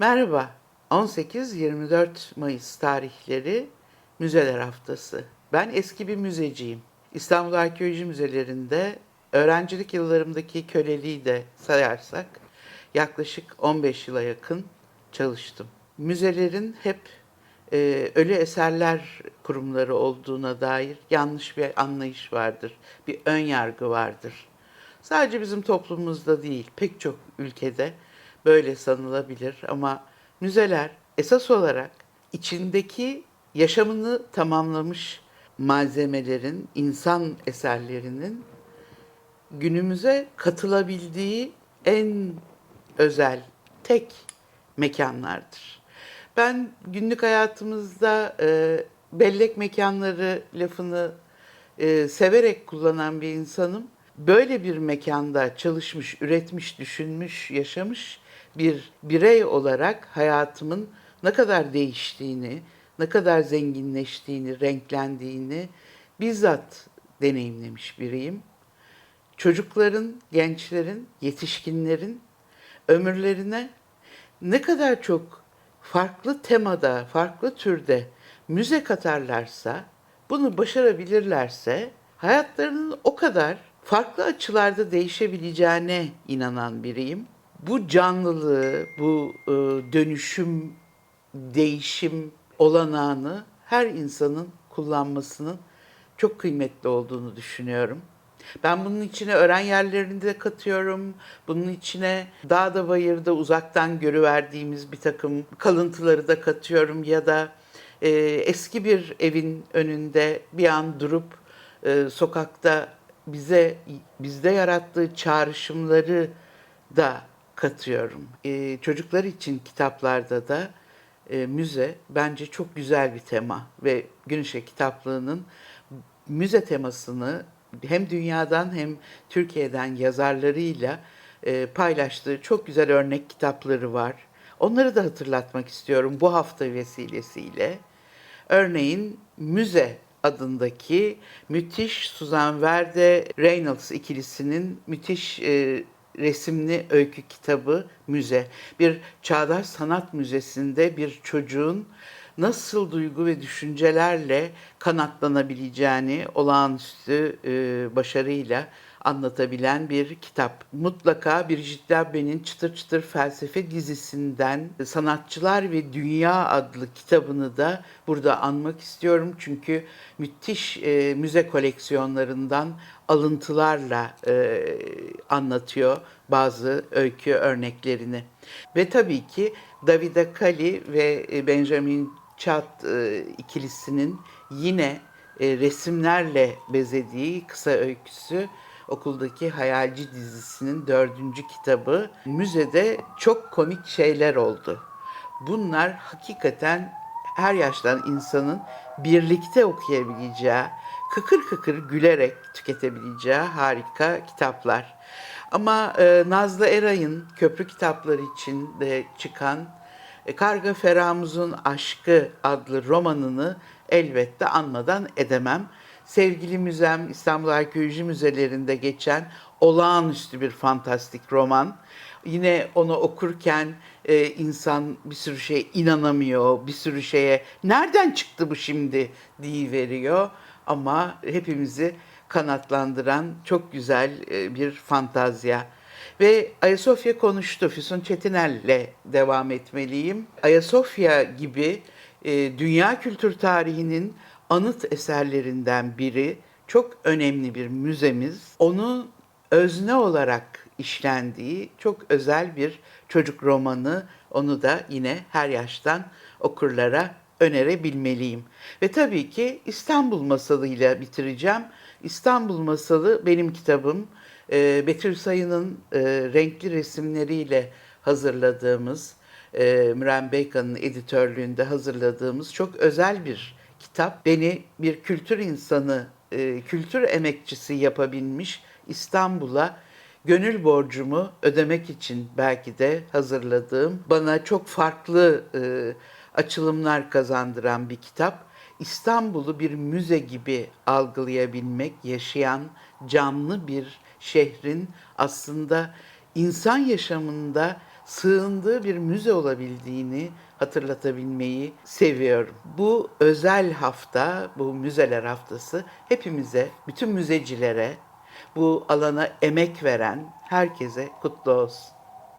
Merhaba. 18-24 Mayıs tarihleri Müzeler Haftası. Ben eski bir müzeciyim. İstanbul Arkeoloji Müzelerinde öğrencilik yıllarımdaki köleliği de sayarsak yaklaşık 15 yıla yakın çalıştım. Müzelerin hep e, ölü eserler kurumları olduğuna dair yanlış bir anlayış vardır. Bir ön yargı vardır. Sadece bizim toplumumuzda değil, pek çok ülkede böyle sanılabilir ama müzeler esas olarak içindeki yaşamını tamamlamış malzemelerin, insan eserlerinin günümüze katılabildiği en özel, tek mekanlardır. Ben günlük hayatımızda e, bellek mekanları lafını e, severek kullanan bir insanım. Böyle bir mekanda çalışmış, üretmiş, düşünmüş, yaşamış bir birey olarak hayatımın ne kadar değiştiğini, ne kadar zenginleştiğini, renklendiğini bizzat deneyimlemiş biriyim. Çocukların, gençlerin, yetişkinlerin ömürlerine ne kadar çok farklı temada, farklı türde müze katarlarsa, bunu başarabilirlerse hayatlarının o kadar farklı açılarda değişebileceğine inanan biriyim. Bu canlılığı, bu e, dönüşüm, değişim olanağını her insanın kullanmasının çok kıymetli olduğunu düşünüyorum. Ben bunun içine öğren yerlerini de katıyorum. Bunun içine dağda bayırda uzaktan görüverdiğimiz bir takım kalıntıları da katıyorum ya da e, eski bir evin önünde bir an durup e, sokakta bize bizde yarattığı çağrışımları da katıyorum. E, çocuklar için kitaplarda da e, müze bence çok güzel bir tema ve Gün Işığı kitaplığının müze temasını hem dünyadan hem Türkiye'den yazarlarıyla e, paylaştığı çok güzel örnek kitapları var. Onları da hatırlatmak istiyorum bu hafta vesilesiyle. Örneğin Müze adındaki müthiş Suzan Verde Reynolds ikilisinin müthiş e, resimli öykü kitabı Müze. Bir çağdaş sanat müzesinde bir çocuğun nasıl duygu ve düşüncelerle kanatlanabileceğini olağanüstü e, başarıyla anlatabilen bir kitap. Mutlaka Brigitte Labbe'nin Çıtır Çıtır Felsefe dizisinden Sanatçılar ve Dünya adlı kitabını da burada anmak istiyorum. Çünkü müthiş e, müze koleksiyonlarından alıntılarla e, anlatıyor bazı öykü örneklerini. Ve tabii ki Davide Kali ve e, Benjamin Chat e, ikilisinin yine e, resimlerle bezediği kısa öyküsü okuldaki hayalci dizisinin dördüncü kitabı. Müzede çok komik şeyler oldu. Bunlar hakikaten her yaştan insanın birlikte okuyabileceği, kıkır kıkır gülerek tüketebileceği harika kitaplar. Ama e, Nazlı Eray'ın köprü kitapları için de çıkan e, Karga Feramuz'un Aşkı adlı romanını elbette anmadan edemem. Sevgili Müzem İstanbul Arkeoloji Müzelerinde geçen olağanüstü bir fantastik roman. Yine onu okurken e, insan bir sürü şeye inanamıyor, bir sürü şeye nereden çıktı bu şimdi diye veriyor. Ama hepimizi kanatlandıran çok güzel e, bir fantazya. Ve Ayasofya konuştu. Füsun Çetinel'le devam etmeliyim. Ayasofya gibi e, dünya kültür tarihinin anıt eserlerinden biri, çok önemli bir müzemiz. Onun özne olarak işlendiği çok özel bir çocuk romanı. Onu da yine her yaştan okurlara önerebilmeliyim. Ve tabii ki İstanbul Masalı'yla bitireceğim. İstanbul Masalı benim kitabım. E, Betül Sayın'ın e, renkli resimleriyle hazırladığımız, e, Müren Beykan'ın editörlüğünde hazırladığımız çok özel bir kitap. Beni bir kültür insanı, e, kültür emekçisi yapabilmiş İstanbul'a gönül borcumu ödemek için belki de hazırladığım, bana çok farklı e, açılımlar kazandıran bir kitap. İstanbul'u bir müze gibi algılayabilmek, yaşayan canlı bir şehrin aslında insan yaşamında sığındığı bir müze olabildiğini hatırlatabilmeyi seviyorum. Bu özel hafta, bu müzeler haftası hepimize, bütün müzecilere, bu alana emek veren herkese kutlu olsun.